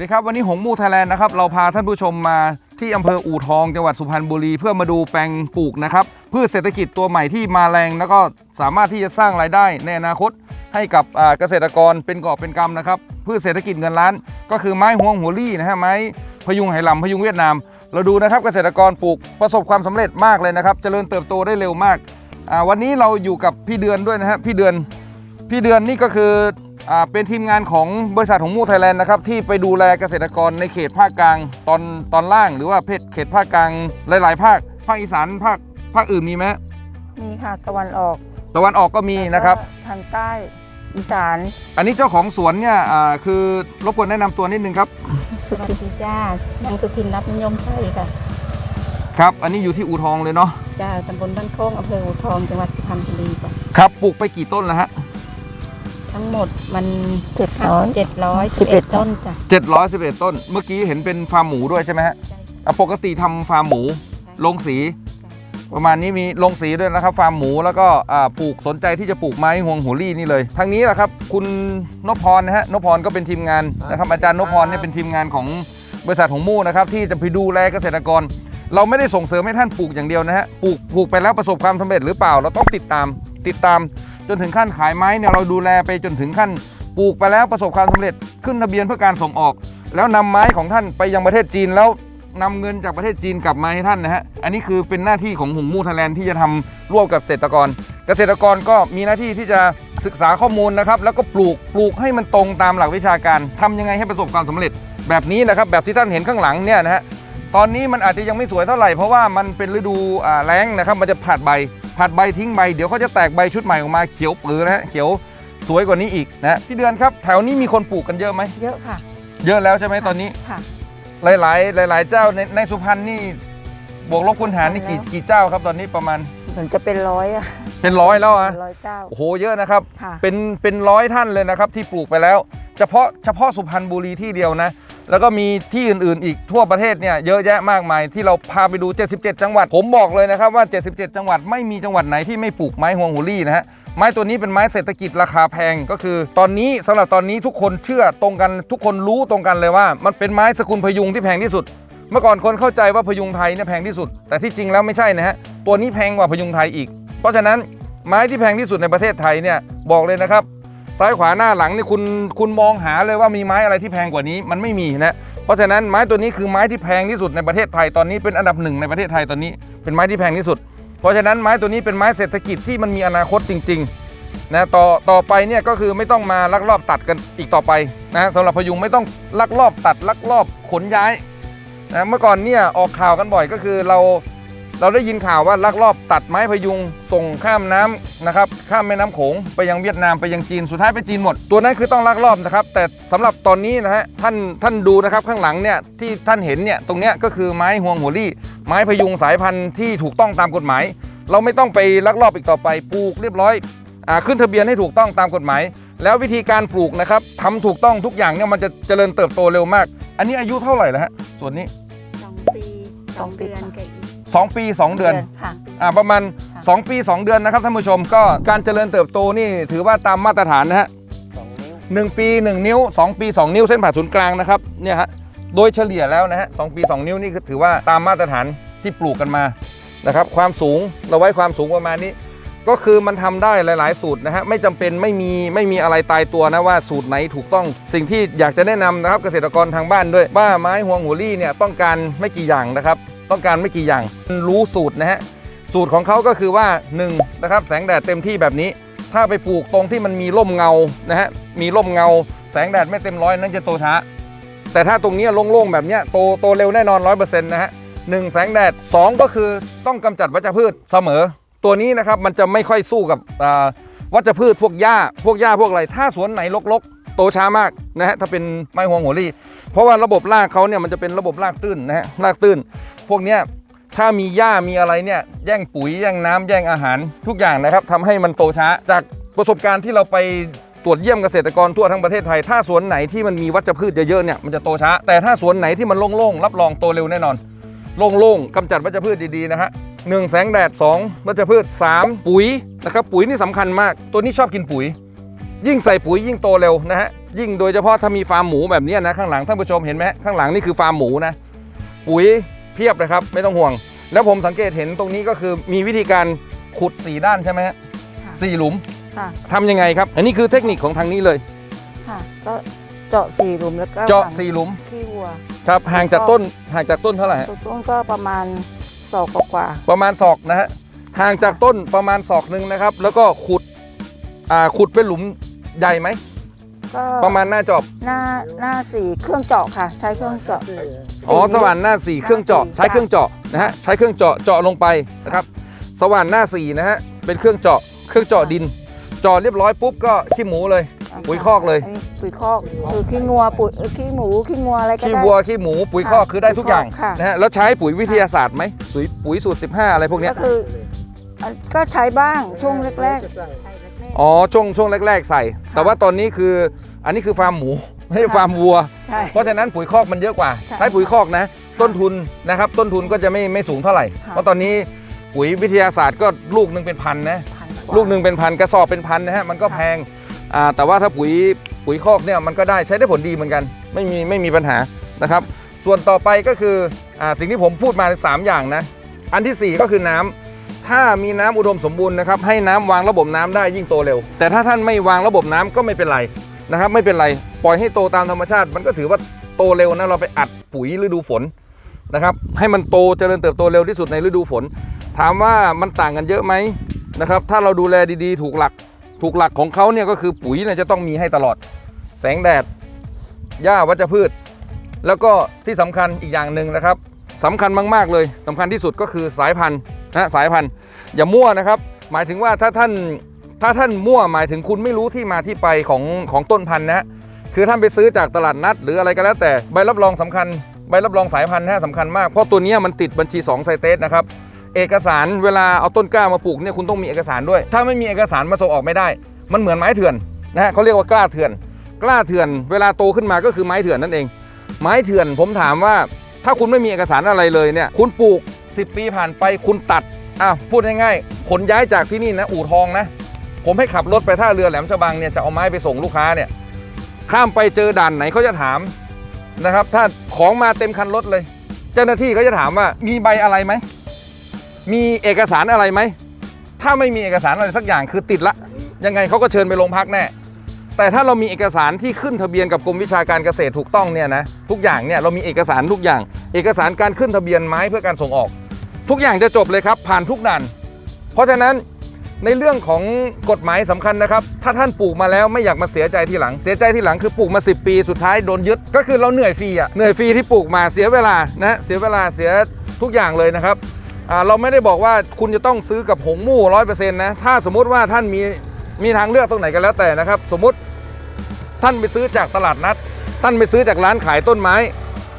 วัสดีครับ วันนี้หงมูไทยแลนด์นะครับ เราพาท่านผู้ชมมาที่อำเภออู่ทองจังหวัดสุพรรณบุรี เพื่อมาดูแปลงปลูกนะครับพืชเศรษฐกิจตัวใหม่ที่มาแรงแล้วก็สามารถที่จะสร้างรายได้ในอนาคต ให้กับเกษตรกรเป็นกอบเป็นกำนะครับพืชเศรษฐกิจเงินล้าน ก็คือไม้หวงหัวลี่นะฮะไม้พยุงไหหลำพยุงเวียดนาม เราดูนะครับเกษตรกรปลูกประสบความสำเร็จมากเลยนะครับเจริญเติบโตได้เร็วมากวันนี้เราอยู่กับพี่เดือนด้วยนะฮะพี่เดือน พี่เดือนนี่ก็คือ เป็นทีมงานของบริษัทของมูไทยแลนด์นะครับที่ไปดูแลเกษตรกรในเขตภาคกลางตอนตอนล่าง หรือว่าเพศเขตภาคกลางหลาย ๆ ภาค ภาคอีสานภาคภาคอื่นมีไหมมีค่ะตะวันออก ตะวันออกก็มีนะครับแล้วก็ทางใต้อีสาน อันนี้เจ้าของสวนเนี่ยอ่าคือรบกวนแนะนำตัวนิดนึงครับสวัสดีจ้านางสุพินรับนิยมไส้ค่ะ ครับอันนี้อยู่ที่อู่ทองเลยเนาะจ้าตำบลบ้านโค้งอำเภออูทองจังหวัดสุพรรณบุรีจ้ะครับปลูกไปกี่ต้นแล้วฮะ ทั้งหมดมันเจ็ดร้อยเจ็ดร้อยสิบเอ็ดต้นจ้ะ711 ต้น เมื่อกี้เห็นเป็นฟาร์มหมูด้วยใช่ไหมฮะอะปกติทำฟาร์มหมูลงสี ประมาณนี้มีลงสีด้วยนะครับ ฟาร์มหมูแล้วก็อ่าปลูกสนใจที่จะปลูกไม้ห่วงหัวลี่นี่เลยทางนี้แหละครับ คุณนพพรนะฮะนพพรก็เป็นทีมงานนะครับ อาจารย์นพพรเนี่ยเป็นทีมงานของบริษัทของมู่นะครับที่จะไปดูแลเกษตรกร เราไม่ได้ส่งเสริมให้ท่านปลูกอย่างเดียวนะฮะปลูกปลูกไปแล้วประสบความสำเร็จหรือเปล่า เราต้องติดตามติดตาม จนถึงขั้นขายไม้เนี่ยเราดูแลไปจนถึงขั้นปลูกไปแล้วประสบความสำเร็จขึ้นทะเบียนเพื่อการส่งออก แล้วนำไม้ของท่านไปยังประเทศจีนแล้วนำเงินจากประเทศจีนกลับมาให้ท่านนะฮะ อันนี้คือเป็นหน้าที่ของหงมูไทยแลนด์ที่จะทำร่วมกับเกษตรกร เกษตรกรก็มีหน้าที่ที่จะศึกษาข้อมูลนะครับ แล้วก็ปลูกปลูกให้มันตรงตามหลักวิชาการทำยังไงให้ประสบความสำเร็จ แบบนี้นะครับ แบบที่ท่านเห็นข้างหลังเนี่ยนะฮะ ตอนนี้มันอาจจะยังไม่สวยเท่าไหร่เพราะว่ามันเป็นฤดูอ่าแล้งนะครับ มันจะผลัดใบ ผลัดใบทิ้งใบเดี๋ยวเขาจะแตกใบชุดใหม่ออกมาเขียวปือนะฮะเขียวสวยกว่านี้อีกนะพี่เดือนครับแถวนี้มีคนปลูกกันเยอะไหมเยอะค่ะ เยอะแล้วใช่ไหมตอนนี้ค่ะ หลาย ๆ หลาย ๆ เจ้าในในสุพรรณนี่บวกลบคูณหารนี่กี่แล้วกี่เจ้าครับตอนนี้ประมาณเหมือนจะเป็นร้อยอะเป็นร้อยแล้วอะเป็นร้อยเจ้าโอ้โหเยอะนะครับค่ะเป็นเป็นร้อยท่านเลยนะครับที่ปลูกไปแล้ว เฉพาะเฉพาะสุพรรณบุรีที่เดียวนะ แล้วก็มีที่อื่นๆ อีกทั่วประเทศเนี่ยเยอะแยะมากมายที่เราพาไปดู 77 จังหวัด ผมบอกเลยนะครับว่า 77 จังหวัดไม่มีจังหวัดไหนที่ไม่ปลูกไม้ฮวงหูรี่นะฮะไม้ตัวนี้เป็นไม้เศรษฐกิจราคาแพงก็คือ ตอนนี้สำหรับตอนนี้ทุกคนเชื่อตรงกันทุกคนรู้ตรงกันเลยว่า มันเป็นไม้สกุลพยุงที่แพงที่สุด เมื่อก่อนคนเข้าใจว่าพยุงไทยเนี่ยแพงที่สุด แต่ที่จริงแล้วไม่ใช่นะฮะตัวนี้แพงกว่าพยุงไทยอีก เพราะฉะนั้นไม้ที่แพงที่สุดในประเทศไทยเนี่ยบอกเลยนะครับ ซ้ายขวาหน้าหลังนี่คุณคุณมองหาเลยว่ามีไม้อะไรที่แพงกว่านี้มันไม่มีนะเพราะฉะนั้นไม้ตัวนี้คือไม้ที่แพงที่สุดในประเทศไทยตอนนี้เป็นอันดับหนึ่งในประเทศไทยตอนนี้เป็นไม้ที่แพงที่สุด เพราะฉะนั้นไม้ตัวนี้เป็นไม้เศรษฐกิจที่มันมีอนาคตจริงๆนะต่อต่อไปเนี่ยก็คือไม่ต้องมาลักลอบตัดกันอีกต่อไปนะสำหรับพยุงไม่ต้องลักลอบตัดลักลอบขนย้ายนะเมื่อก่อนเนี่ยออกข่าวกันบ่อยก็คือเรา เราได้ยินข่าวว่าลักลอบตัดไม้พยุงส่งข้ามน้ำนะครับข้ามแม่น้ำโขงไปยังเวียดนามไปยังจีนสุดท้ายไปจีนหมด ตัวนั้นคือต้องลักลอบนะครับ แต่สำหรับตอนนี้นะฮะท่านท่านดูนะครับข้างหลังเนี่ยที่ท่านเห็นเนี่ยตรงเนี้ยก็คือไม้ห่วงหัวลี่ ไม้พยุงสายพันธุ์ที่ถูกต้องตามกฎหมาย เราไม่ต้องไปลักลอบอีกต่อไปปลูกเรียบร้อยอาขึ้นทะเบียนให้ถูกต้องตามกฎหมาย แล้ววิธีการปลูกนะครับทำถูกต้องทุกอย่างเนี่ยมันจะเจริญเติบโตเร็วมาก อันนี้อายุเท่าไหร่แล้วฮะส่วนนี้สองปีสองเดือนกับ อีกสองปีสองเดือนค่ะ อ่าประมาณ 2 ปี 2 เดือนนะครับท่านผู้ชมก็การเจริญเติบโตนี่ถือว่าตามมาตรฐานนะฮะหนึ่งปี 1 นิ้ว 2 ปี 2 นิ้วเส้นผ่าศูนย์กลางนะครับเนี่ยฮะโดยเฉลี่ยแล้วนะฮะสปี 2 นิ้วนี่คือถือว่าตามมาตรฐานที่ปลูกกันมานะครับความสูงเราไว้ความสูงประมาณนี้ ก็คือมันทำได้หลาย ๆ สูตรนะฮะไม่จำเป็นไม่มีไม่มีอะไรตายตัวนะว่าสูตรไหนถูกต้อง สิ่งที่อยากจะแนะนำนะครับเกษตรกรทางบ้านด้วยว่าไม้ห่วงหัวลี่เนี่ยต้องการไม่กี่อย่างนะครับ ต้องการไม่กี่อย่างรู้สูตรนะฮะสูตรของเขาก็คือว่า1นะครับแสงแดดเต็มที่แบบนี้ ถ้าไปปลูกตรงที่มันมีร่มเงานะฮะมีร่มเงา แสงแดดไม่เต็มร้อยนั่นจะโตช้า แต่ถ้าตรงนี้โล่งๆแบบเนี้ยโตโตเร็วแน่นอน 100%นะฮะหนึ่งแสงแดด 2 ก็คือต้องกำจัดวัชพืชเสมอ ตัวนี้นะครับมันจะไม่ค่อยสู้กับวัชพืชพวกหญ้า พวกหญ้าพวกอะไร ถ้าสวนไหนรกๆ โตช้ามากนะฮะถ้าเป็นไม้ห่วงหัวรี่ เพราะว่าระบบรากเขาเนี่ยมันจะเป็นระบบรากตื้นนะฮะรากตื้น พวกเนี้ยถ้ามีหญ้ามีอะไรเนี่ยแย่งปุ๋ยแย่งน้ำแย่งอาหารทุกอย่างนะครับทำให้มันโตช้า จากประสบการณ์ที่เราไปตรวจเยี่ยมเกษตรกรทั่วทั้งประเทศไทย ถ้าสวนไหนที่มันมีวัชพืชเยอะๆเนี่ยมันจะโตช้า แต่ถ้าสวนไหนที่มันโล่งๆรับรองโตเร็วแน่นอน โล่งๆกำจัดวัชพืชดีๆนะฮะหนึ่งแสงแดด 2 วัชพืช 3 ปุ๋ยนะครับปุ๋ยนี่สำคัญมาก ตัวนี้ชอบกินปุ๋ย ยิ่งใส่ปุ๋ยยิ่งโตเร็วนะฮะยิ่งโดยเฉพาะถ้ามีฟาร์มหมูแบบนี้นะข้างหลังท่านผู้ชมเห็นไหมข้างหลังนี่คือฟาร์มหมูนะปุ๋ย เพียบเลยครับ ไม่ต้องห่วง แล้วผมสังเกตเห็นตรงนี้ก็คือมีวิธีการขุดสี่ด้านใช่ไหมฮะค่ะสี่หลุมค่ะทำยังไงครับ อันนี้คือเทคนิคของทางนี้เลย ค่ะ ก็เจาะสี่หลุมแล้วก็เจาะฝังสี่หลุมขี้วัวครับห่างจากต้นห่างจากต้นเท่าไหร่ฮะ ตัวต้นก็ประมาณศอกกว่าประมาณศอกนะฮะห่างจากต้นประมาณศอกหนึ่งนะครับ แล้วก็ขุดอ่าขุดเป็นหลุมใหญ่ไหมๆ ก็ประมาณหน้าจอบหน้าหน้าสี่เครื่องเจาะค่ะ ใช้เครื่องเจาะ อ๋อสี่สว่านหน้าสี่เครื่องเจาะ หน้าสี่ ใช้เครื่องเจาะนะฮะใช้เครื่องเจาะเจาะลงไปนะครับ สว่านหน้าสี่นะฮะเป็นเครื่องเจาะเครื่องเจาะดินเจาะเรียบร้อยปุ๊บก็ขี้หมูเลย ปุ๋ยคอกเลย นนี้ปุ๋ยคอกคือขี้งัวปุ๋ยเอ่อขี้หมูขี้งัวอะไรก็ขี้ได้วัวขี้หมูปุ๋ยคอกค่ะคือได้ทุกอย่างปุ๋ยคอกค่ะ นะฮะแล้วใช้ปุ๋ยวิทยาศาสตร์ไหมปุ๋ยปุ๋ยสูตร 15 อะไรพวกเนี้ย ก็คืออะก็ใช้บ้างช่วงแรก อ๋อช่วงช่วงแรก ๆ ใส่ แต่ว่าตอนนี้คืออันนี้คือฟาร์มหมูไม่ใช่ฟาร์มวัวๆใช่ เพราะฉะนั้นปุ๋ยคอกมันเยอะกว่า ใช่ใช้ปุ๋ยคอกนะ ต้นทุนนะครับ ต้นทุนก็จะไม่ไม่สูงเท่าไหร่ ค่ะ เพราะตอนนี้ปุ๋ยวิทยาศาสตร์ก็ลูกหนึ่งเป็นพันนะ พันว่า ลูกหนึ่งเป็นพันกระสอบเป็นพันนะฮะมันก็ค่ะแพงอ่าแต่ว่าถ้าปุ๋ยปุ๋ยคอกเนี่ยมันก็ได้ใช้ได้ผลดีเหมือนกันไม่มีไม่มีปัญหานะครับ ส่วนต่อไปก็คืออาสิ่งที่ผมพูดมาสามอย่างนะ อันที่สี่ก็คือน้ำ ถ้ามีน้ำอุดมสมบูรณ์นะครับให้น้ำวางระบบน้ำได้ยิ่งโตเร็ว แต่ถ้าท่านไม่วางระบบน้ำก็ไม่เป็นไรนะครับไม่เป็นไรปล่อยให้โตตามธรรมชาติ มันก็ถือว่าโตเร็วนะเราไปอัดปุ๋ยฤดูฝนนะครับให้มันโตเจริญเติบโตเร็วที่สุดในฤดูฝน ถามว่ามันต่างกันเยอะไหมนะครับถ้าเราดูแลดีๆ ถูกหลักถูกหลักของเขาเนี่ยก็คือปุ๋ยเนี่ยจะต้องมีให้ตลอด แสงแดดหญ้าวัชพืช แล้วก็ที่สำคัญอีกอย่างหนึ่งนะครับสำคัญมากๆเลยสำคัญที่สุดก็คือสายพันธุ์ นะสายพันธุ์อย่ามั่วนะครับ หมายถึงว่าถ้าท่านถ้าท่านมั่วหมายถึงคุณไม่รู้ที่มาที่ไปของของต้นพันธุ์นะคือท่านไปซื้อจากตลาดนัด หรืออะไรก็แล้วแต่ใบรับรองสำคัญใบรับรองสายพันธุ์นะสำคัญมากเพราะตัวนี้มันติดบัญชี2ไซเตสนะครับเอกสารเวลาเอาต้นกล้ามาปลูกเนี่ยคุณต้องมีเอกสารด้วย ถ้าไม่มีเอกสารมาส่งออกไม่ได้ มันเหมือนไม้เถื่อนนะฮะเขาเรียกว่ากล้าเถื่อน กล้าเถื่อน เวลาโตขึ้นมาก็คือไม้เถื่อนนั่นเอง ไม้เถื่อนผมถามว่า ถ้าคุณไม่มีเอกสารอะไรเลยเนี่ยคุณปลูก 10 ปีผ่านไปคุณตัดอะพูดง่ายๆขนย้ายจากที่นี่นะอู่ทองนะ ผมให้ขับรถไปท่าเรือแหลมฉบังเนี่ยจะเอาไม้ไปส่งลูกค้าเนี่ยข้ามไปเจอด่านไหนเขาจะถามนะครับ ถ้าของมาเต็มคันรถเลย เจ้าหน้าที่เขาจะถามว่ามีใบอะไรไหมมีเอกสารอะไรไหมถ้าไม่มีเอกสารอะไรสักอย่างคือติดละ ยังไงเขาก็เชิญไปโรงพักแน่แต่ถ้าเรามีเอกสารที่ขึ้นทะเบียนกับกรมวิชาการเกษตรถูกต้องเนี่ยนะทุกอย่างเนี่ยเรามีเอกสารทุกอย่าง เอกสารการขึ้นทะเบียนไม้เพื่อการส่งออก ทุกอย่างจะจบเลยครับผ่านทุกด่าน เพราะฉะนั้นในเรื่องของกฎหมายสำคัญนะครับ ถ้าท่านปลูกมาแล้วไม่อยากมาเสียใจทีหลัง เสียใจทีหลังคือปลูกมา 10 ปีสุดท้ายโดนยึด ก็คือเราเหนื่อยฟรีอะเหนื่อยฟรีที่ปลูกมาเสียเวลานะเสียเวลาเสียทุกอย่างเลยนะครับเราไม่ได้บอกว่าคุณจะต้องซื้อกับหงมู่ร้อยเปอร์เซ็นต์นะถ้าสมมุติว่าท่านมีมีทางเลือกตรงไหนก็แล้วแต่นะครับ สมมติท่านไปซื้อจากตลาดนัด ท่านไปซื้อจากร้านขายต้นไม้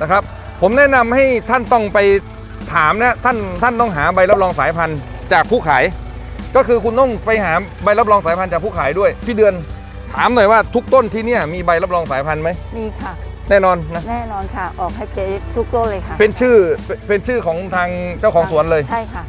นะครับ ผมแนะนำให้ท่านต้องไป ถามนะท่านท่านต้องหาใบรับรองสายพันธุ์จากผู้ขาย ก็คือคุณต้องไปหาใบรับรองสายพันธุ์จากผู้ขายด้วย พี่เดือนถามหน่อยว่าทุกต้นที่เนี่ยมีใบรับรองสายพันธุ์ไหมมีค่ะ แน่นอนนะแน่นอนค่ะ ออกให้เจ๊ทุกต้นเลยค่ะ เป็นชื่อเป็นเป็นชื่อของทางเจ้าของสวนเลยใช่ค่ะ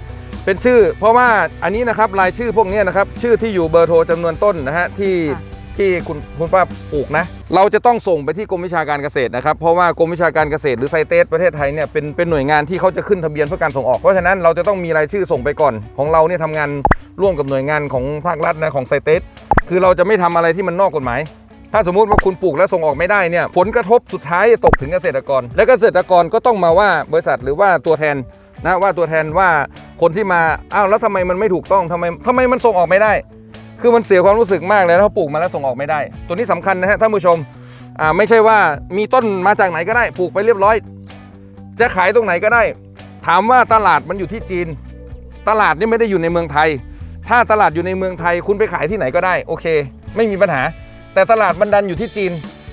เป็นชื่อ เพราะว่าอันนี้นะครับรายชื่อพวกเนี้ยนะครับชื่อที่อยู่เบอร์โทรจำนวนต้นนะฮะที่ค่ะ ที่คุณคุณป้าปลูกนะ เราจะต้องส่งไปที่กรมวิชาการเกษตรนะครับ เพราะว่ากรมวิชาการเกษตรหรือไซเตสประเทศไทยเนี่ยเป็นเป็นหน่วยงานที่เขาจะขึ้นทะเบียนเพื่อการส่งออก เพราะฉะนั้นเราจะต้องมีรายชื่อส่งไปก่อน ของเราเนี่ยทำงานร่วมกับหน่วยงานของภาครัฐนะของไซเตสคือเราจะไม่ทำอะไรที่มันนอกกฎหมายถ้าสมมุติว่าคุณปลูกแล้วส่งออกไม่ได้เนี่ยผลกระทบสุดท้ายจะตกถึงเกษตรกร และเกษตรกรก็ต้องมาว่าบริษัทหรือว่าตัวแทนนะว่าตัวแทนว่าคนที่มาอ้าวแล้วทำไมมันไม่ถูกต้องทำไมทำไมมันส่งออกไม่ได้ คือมันเสียความรู้สึกมากเลยถ้าปลูกมาแล้วส่งออกไม่ได้ ตัวนี้สำคัญนะฮะท่านผู้ชมอ่าไม่ใช่ว่ามีต้นมาจากไหนก็ได้ปลูกไปเรียบร้อย จะขายตรงไหนก็ได้ ถามว่าตลาดมันอยู่ที่จีน ตลาดนี่ไม่ได้อยู่ในเมืองไทย ถ้าตลาดอยู่ในเมืองไทยคุณไปขายที่ไหนก็ได้โอเค ไม่มีปัญหา แต่ตลาดมันดันอยู่ที่จีน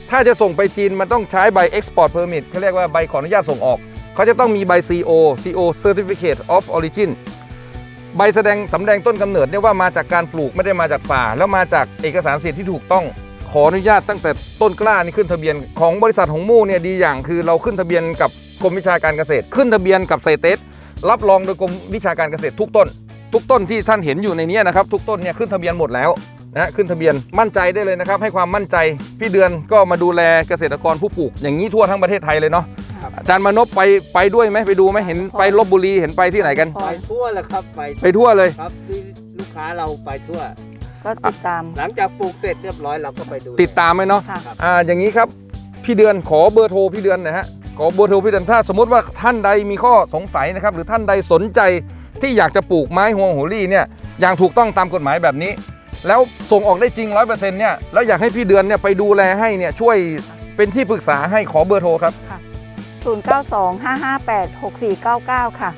ถ้าจะส่งไปจีนมันต้องใช้ใบ Export Permit เขาเรียกว่าใบขออนุญาตส่งออกเขาจะต้องมีใบ CO CO Certificate of Origin ใบแสดงสำแดงต้นกำเนิดเนี่ยว่ามาจากการปลูกไม่ได้มาจากป่า แล้วมาจากเอกสารสิทธิ์ที่ถูกต้องขออนุญาตตั้งแต่ต้นกล้านี่ขึ้นทะเบียนของบริษัทหงมู่เนี่ยดีอย่างคือเราขึ้นทะเบียนกับกรมวิชาการเกษตร ขึ้นทะเบียนกับไซเตสรับรองโดยกรมวิชาการเกษตรทุกต้น ทุกต้นที่ท่านเห็นอยู่ในนี้นะครับทุกต้นเนี่ยขึ้นทะเบียนหมดแล้วนะขึ้นทะเบียนมั่นใจได้เลยนะครับ ให้ความมั่นใจ พี่เดือนก็มาดูแลเกษตรกรผู้ปลูก อย่างนี้ทั่วทั้งประเทศไทยเลยเนาะ อาจารย์มานพไปไปด้วยไหมไปดูไหมเห็นไปลบบุรีเห็นไปที่ไหนกันพอไปทั่วแหละครับไปไปทั่วเลยครับที่ลูกค้าเราไปทั่ว ก็ติดตาม หลังจากปลูกเสร็จเรียบร้อยเราก็ไปดูติดตามไหมเนาะค่ะ อ่าอย่างนี้ครับพี่เดือนขอเบอร์โทรพี่เดือนหนะฮะขอเบอร์โทรพี่เดือนถ้าสมมติว่าท่านใดมีข้อสงสัยนะครับหรือท่านใดสนใจที่อยากจะปลูกไม้ฮวงโหรี่เนี่ยอย่างถูกต้องตามกฎหมายแบบนี้ แล้วส่งออกได้จริง100%เนี่ยแล้วอยากให้พี่เดือนเนี่ยไปดูแลให้เนี่ยช่วยเป็นที่ปรึกษาให้ขอเบอร์โทรครับ092 558 6499 ค่ะ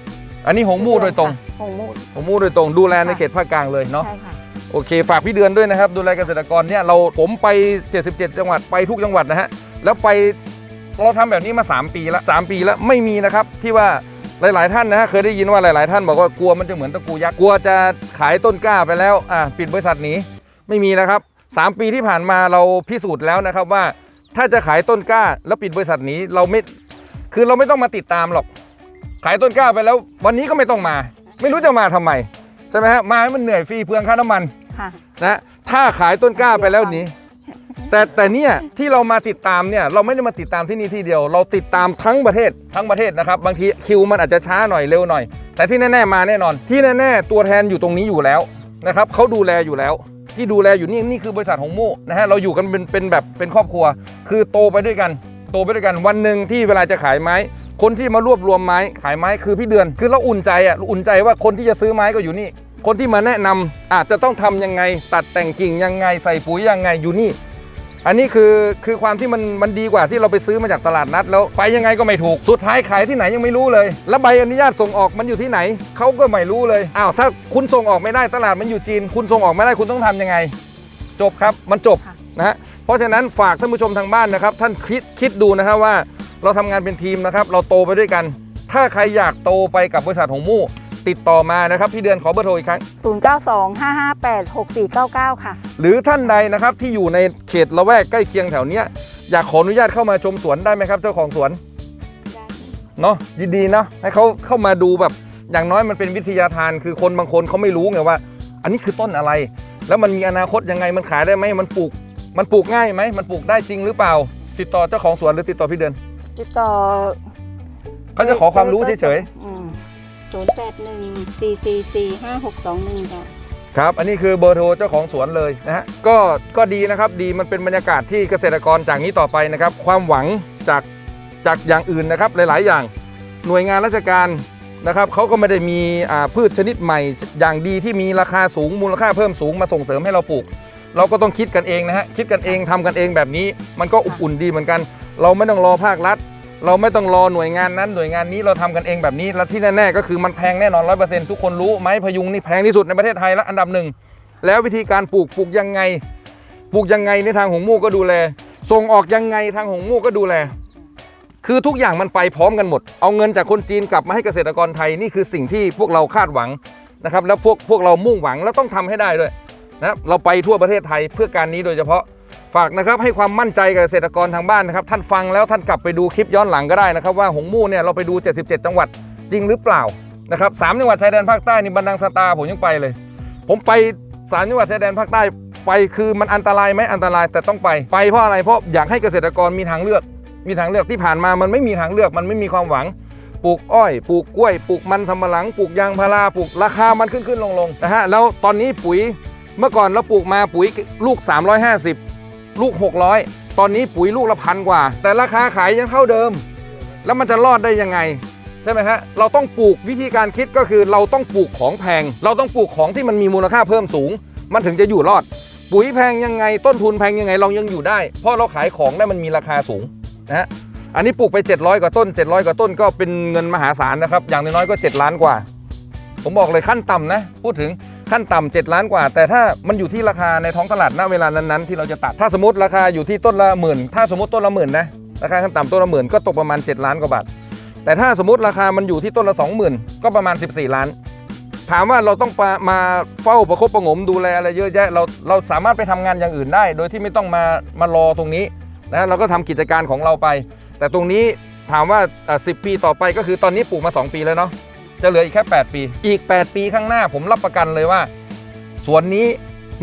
อันนี้หงมู่โดยตรง หงมูด หงมู่โดยตรงดูแลในค่ะ เขตภาคกลางเลยเนาะ ใช่ค่ะ โอเค ฝากพี่เดือนด้วยนะครับ ดูแลเกษตรกรเนี่ยเราผมไป 77 จังหวัดไปทุกจังหวัดนะฮะ แล้วไปเราทำแบบนี้มา 3 ปีแล้ว3ปีแล้วไม่มีนะครับ ที่ว่าหลาย ๆ ท่านนะฮะเคยได้ยินว่าหลาย ๆ ท่านบอกว่ากลัวมันจะเหมือนตะกูยักษ์กลัวจะขายต้นกล้าไปแล้วอะปิดบริษัทหนีไม่มีนะครับ 3 ปีที่ผ่านมาเราพิสูจน์แล้วนะครับว่า ถ้าจะขายต้นกล้าแล้วปิดบริษัทหนี้เราไม่ คือเราไม่ต้องมาติดตามหรอก ขายต้นกล้าไปแล้ว วันนี้ก็ไม่ต้องมา ไม่รู้จะมาทำไมใช่ไหมฮะมาให้มันเหนื่อยฟรีเปลืองค่าน้ำมันค่ะนะถ้าขายต้นกล้าไปแล้วหนี้ แต่แต่เนี่ยที่เรามาติดตามเนี่ยเราไม่ได้มาติดตามที่นี่ที่เดียว เราติดตามทั้งประเทศทั้งประเทศนะครับ บางทีคิวมันอาจจะช้าหน่อยเร็วหน่อย แต่ที่แน่ๆมาแน่นอน ที่แน่ๆตัวแทนอยู่ตรงนี้อยู่แล้วนะครับเขาดูแลอยู่แล้วที่ดูแลอยู่นี่นี่คือบริษัทของมู่นะฮะเราอยู่กันเป็นเป็นแบบเป็นครอบครัว คือโตไปด้วยกัน โตไปด้วยกันวันหนึ่งที่เวลาจะขายไม้ คนที่มารวบรวมไม้ขายไม้คือพี่เดือน คือเราอุ่นใจอะอุ่นใจว่าคนที่จะซื้อไม้ก็อยู่นี่ คนที่มาแนะนำอาจจะต้องทำยังไง ตัดแต่งกิ่งยังไงใส่ปุ๋ยยังไงอยู่นี่ อันนี้คือคือความที่มันมันดีกว่าที่เราไปซื้อมาจากตลาดนัด แล้วไปยังไงก็ไม่ถูกสุดท้ายขายที่ไหนยังไม่รู้เลย แล้วใบอนุญาตส่งออกมันอยู่ที่ไหนเขาก็ไม่รู้เลยอ้าวถ้าคุณส่งออกไม่ได้ตลาดมันอยู่จีน คุณส่งออกไม่ได้คุณต้องทำยังไง จบครับมันจบค่ะนะฮะเพ ราะฉะนั้นฝากท่านผู้ชมทางบ้านนะครับ ท่านคิดคิดดูนะครับว่าเราทำงานเป็นทีมนะครับ เราโตไปด้วยกัน ถ้าใครอยากโตไปกับบริษัทหงมู่ติดต่อมานะครับพี่เดือนขอเบอร์โทรอีกครั้ง 092 558 6499 ค่ะ หรือท่านใดนะครับที่อยู่ในเขตละแวกใกล้เคียงแถวเนี้ยอยากขออนุญาตเข้ามาชมสวนได้ไหมครับ เจ้าของสวนเนาะยินดีเนาะให้เขาเข้ามาดูแบบอย่างน้อยมันเป็นวิทยาทานคือคนบางคนเขาไม่รู้ไงว่า อันนี้คือต้นอะไร แล้วมันมีอนาคตยังไงมันขายได้ไหมมันปลูก มันปลูกง่ายไหมมันปลูกได้จริงหรือเปล่า ติดต่อเจ้าของสวนหรือติดต่อพี่เดือนติดต่อเขาจะขอความรู้เฉยอืมศูนย์แปดหนึ่งสี่สี่สี่ห้าหกสองหนึ่งค่ะๆครับ อันนี้คือเบอร์โทรเจ้าของสวนเลยนะฮะ ก็ ก็ดีนะครับ ดี มันเป็นบรรยากาศที่เกษตรกรจากนี้ต่อไปนะครับ ความหวังจาก จากอย่างอื่นนะครับ หลาย ๆ อย่าง หน่วยงานราชการนะครับเขาก็ไม่ได้มีอ่าพืชชนิดใหม่ อย่างดีที่มีราคาสูง มูลค่าเพิ่มสูงมาส่งเสริมให้เราปลูก เราก็ต้องคิดกันเองนะฮะคิดกันเองทำกันเองแบบนี้ มันก็อบอุ่นดีเหมือนกัน เราไม่ต้องรอภาครัฐ เราไม่ต้องรอหน่วยงานนั้นหน่วยงานนี้เราทำกันเองแบบนี้และที่แน่ๆก็คือมันแพงแน่นอนร้อยเปอร์เซ็นต์ทุกคนรู้ไม้พยุงนี่แพงที่สุดในประเทศไทยและอันดับหนึ่งแล้ววิธีการปลูกปลูกยังไง ปลูกยังไงในทางหงมู่ก็ดูแล ส่งออกยังไงทางหงมู่ก็ดูแล คือทุกอย่างมันไปพร้อมกันหมด เอาเงินจากคนจีนกลับมาให้เกษตรกรไทยนี่คือสิ่งที่พวกเราคาดหวังนะครับแล้วพวกพวกเรามุ่งหวังแล้วต้องทำให้ได้ด้วย นะเราไปทั่วประเทศไทยเพื่อการนี้โดยเฉพาะฝากนะครับให้ความมั่นใจกับเกษตรกรทางบ้านนะครับท่านฟังแล้วท่านกลับไปดูคลิปย้อนหลังก็ได้นะครับว่าหงมู่เนี่ยเราไปดู 77 จังหวัดจริงหรือเปล่านะครับสามจังหวัดชายแดนภาคใต้นี่บันดังสตาผมยังไปเลย ผมไปสามจังหวัดชายแดนภาคใต้ไปคือมันอันตรายไหมอันตรายแต่ต้องไปไปเพราะอะไรเพราะอยากให้เกษตรกรมีทางเลือก มีทางเลือกที่ผ่านมามันไม่มีทางเลือกมันไม่มีความหวังปลูกอ้อยปลูกกล้วยปลูกมันสำปะหลังปลูกยางพาราปลูกราคามันขึ้นขึ้นลงลงนะฮะแล้วตอนนี้ปุ๋ย เมื่อก่อนเราปลูกมาปุ๋ยลูก 350 ลูก 600 ตอนนี้ปุ๋ยลูกละพันกว่า แต่ราคาขายยังเท่าเดิม แล้วมันจะรอดได้ยังไงใช่ไหมฮะเราต้องปลูกวิธีการคิดก็คือเราต้องปลูกของแพง เราต้องปลูกของที่มันมีมูลค่าเพิ่มสูง มันถึงจะอยู่รอด ปุ๋ยแพงยังไง ต้นทุนแพงยังไงเรายังอยู่ได้ เพราะเราขายของได้มันมีราคาสูงนะฮะอันนี้ปลูกไป 700 กว่าต้น 700 กว่าต้นก็เป็นเงินมหาศาลนะครับ อย่างน้อยๆก็ 7 ล้านกว่า ผมบอกเลยขั้นต่ำนะ พูดถึง ขั้นต่ำ7ล้านกว่า แต่ถ้ามันอยู่ที่ราคาในท้องตลาดณเวลานั้นๆที่เราจะตัดถ้าสมมติราคาอยู่ที่ต้นละหมื่นถ้าสมมติต้นละหมื่นนะราคาขั้นต่ำต้นละหมื่นก็ตกประมาณ 7 ล้านกว่าบาทแต่ถ้าสมมติราคามันอยู่ที่ต้นละ 20,000 ก็ประมาณ 14 ล้าน ถามว่าเราต้องมาเฝ้าประคบประงมดูแลอะไรเยอะแยะเราเราสามารถไปทำงานอย่างอื่นได้ โดยที่ไม่ต้องมามารอตรงนี้นะเราก็ทำกิจการของเราไป แต่ตรงนี้ถามว่าอะ10 ปีต่อไปก็คือตอนนี้ปลูกมา 2 ปีแล้วเนาะ จะเหลืออีกแค่ 8 ปี อีก 8 ปีข้างหน้าผมรับประกันเลยว่า สวนนี้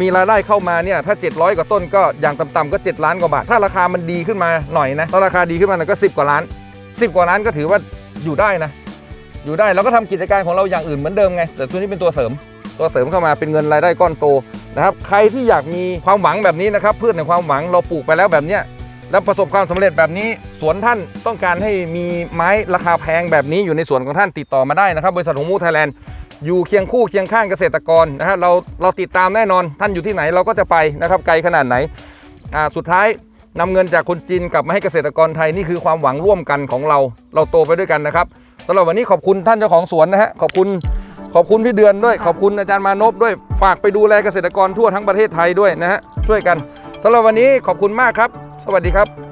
มีรายได้เข้ามาเนี่ยถ้า 700 กว่าต้นก็อย่างต่ำๆก็ 7 ล้านกว่าบาท ถ้าราคามันดีขึ้นมาหน่อยนะถ้าราคาดีขึ้นมาหน่อยก็ 10 กว่าล้าน 10 กว่าล้านก็ถือว่าอยู่ได้นะ อยู่ได้เราก็ทำกิจการของเราอย่างอื่นเหมือนเดิมไง แต่ตัวนี้เป็นตัวเสริม ตัวเสริมเข้ามาเป็นเงินรายได้ก้อนโตนะครับ ใครที่อยากมีความหวังแบบนี้นะครับพืชในความหวังเราปลูกไปแล้วแบบเนี้ย แล้วประสบความสำเร็จแบบนี้สวนท่านต้องการให้มีไม้ราคาแพงแบบนี้อยู่ในสวนของท่านติดต่อมาได้นะครับบริษัทหงมูไทยแลนด์อยู่เคียงคู่เคียงข้างเกษตรกรนะฮะเราเราติดตามแน่นอน ท่านอยู่ที่ไหนเราก็จะไปนะครับไกลขนาดไหนอ่าสุดท้ายนำเงินจากคนจีนกลับมาให้เกษตรกรไทยนี่คือความหวังร่วมกันของเรา เราโตไปด้วยกันนะครับสำหรับวันนี้ขอบคุณท่านเจ้าของสวนนะฮะขอบคุณขอบคุณพี่เดือนด้วย ขอบคุณอาจารย์มานพด้วยฝากไปดูแลเกษตรกรทั่วทั้งประเทศไทยด้วยนะฮะช่วยกันสำหรับวันนี้ขอบคุณมากครับ วัสดีครับ